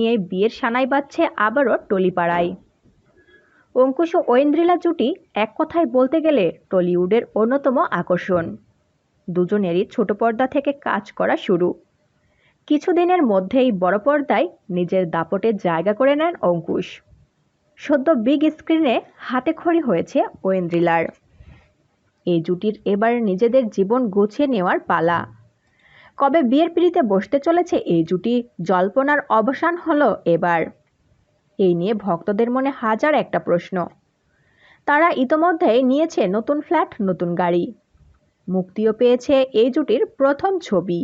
নিয়ে বিয়ের সানাই বাজছে আবারও টলিপাড়ায়। অঙ্কুশ ও ঐন্দ্রিলা জুটি এক কথায় বলতে গেলে টলিউডের অন্যতম আকর্ষণ। দুজনেরই ছোট পর্দা থেকে কাজ করা শুরু। কিছুদিনের মধ্যেই বড় পর্দায় নিজের দাপটে জায়গা করে নেন অঙ্কুশ। সদ্য বিগ স্ক্রিনে হাতে খড়ি হয়েছে ঐন্দ্রিলার। এই জুটির এবার নিজেদের জীবন গুছিয়ে নেওয়ার পালা। কবে বিয়ের পিড়িতে বসতে চলেছে এই জুটি? জল্পনার অবসান হলো এবার। এই নিয়ে ভক্তদের মনে হাজার একটা প্রশ্ন। তারা ইতোমধ্যেই নিয়েছে নতুন ফ্ল্যাট, নতুন গাড়ি। মুক্তিও পেয়েছে এই জুটির প্রথম ছবি।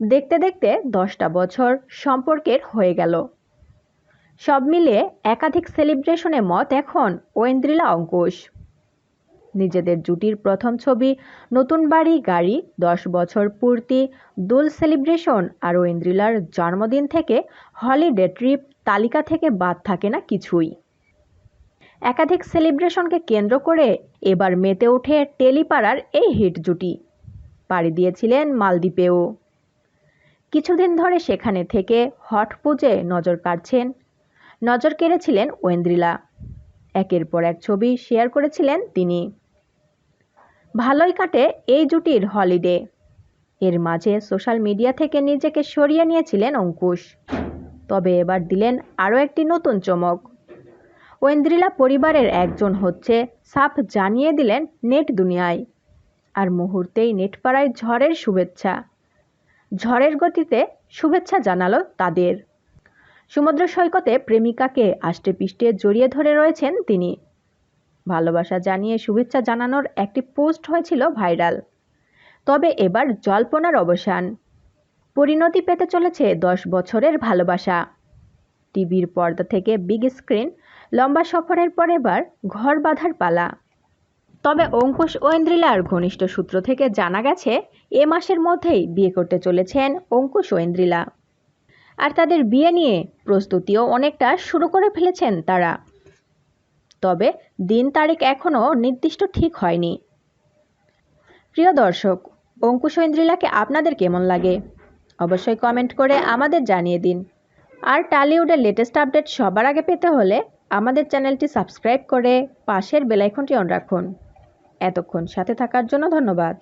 দেখতে দেখতে দশটা বছর সম্পর্কের হয়ে গেল। সব মিলিয়ে একাধিক সেলিব্রেশনে মত এখন ঐন্দ্রিলা অঙ্কুশ। নিজেদের জুটির প্রথম ছবি, নতুন বাড়ি, গাড়ি, দশ বছর পূর্তি, দোল সেলিব্রেশন, আর ঐন্দ্রিলার জন্মদিন থেকে, হলিডে ট্রিপ, তালিকা থেকে বাদ থাকে না কিছুই। একাধিক সেলিব্রেশনকে কেন্দ্র করে এবার মেতে ওঠে টেলিপাড়ার এই হিট জুটি। পাড়ি দিয়েছিলেন মালদ্বীপেও। কিছুদিন ধরে সেখানে থেকে হট পুজে নজর কাটছেন নজর কেড়েছিলেন ঐন্দ্রিলা একের পর এক ছবি শেয়ার করেছিলেন তিনি। ভালোই কাটে এই জুটির হলিডে। এর মাঝে সোশ্যাল মিডিয়া থেকে নিজেকে সরিয়ে নিয়েছিলেন অঙ্কুশ। তবে এবার দিলেন আরও একটি নতুন চমক। ঐন্দ্রিলা পরিবারের একজন হচ্ছে সাফ জানিয়ে দিলেন নেট দুনিয়ায়। আর মুহূর্তেই নেটপাড়ায় ঝড়ের শুভেচ্ছা। ঝড়ের গতিতে শুভেচ্ছা জানালো তাদের। সমুদ্র সৈকতে প্রেমিকাকে আষ্টে পিষ্টে জড়িয়ে ধরে রয়েছেন তিনি। ভালোবাসা জানিয়ে শুভেচ্ছা জানানোর একটি পোস্ট হয়েছিল ভাইরাল। তবে এবার জল্পনার অবসান। পরিণতি পেতে চলেছে দশ বছরের ভালোবাসা। টিভির পর্দা থেকে বিগ স্ক্রিন, লম্বা সফরের পর এবার ঘর বাঁধার পালা। তবে অঙ্কুশ ঐন্দ্রিলার ঘনিষ্ঠ সূত্র থেকে জানা গেছে, এ মাসের মধ্যেই বিয়ে করতে চলেছেন অঙ্কুশ ঐন্দ্রিলা। আর তাদের বিয়ে নিয়ে প্রস্তুতিও অনেকটা শুরু করে ফেলেছেন তারা। তবে দিন তারিখ এখনও নির্দিষ্ট ঠিক হয়নি। প্রিয় দর্শক, অঙ্কুশ ঐন্দ্রিলাকে আপনাদের কেমন লাগে? অবশ্যই কমেন্ট করে আমাদের জানিয়ে দিন। আর টালিউডের লেটেস্ট আপডেট সবার আগে পেতে হলে আমাদের চ্যানেলটি সাবস্ক্রাইব করে পাশের বেলাইকনটি অন রাখুন। এতক্ষণ সাথে থাকার জন্য ধন্যবাদ।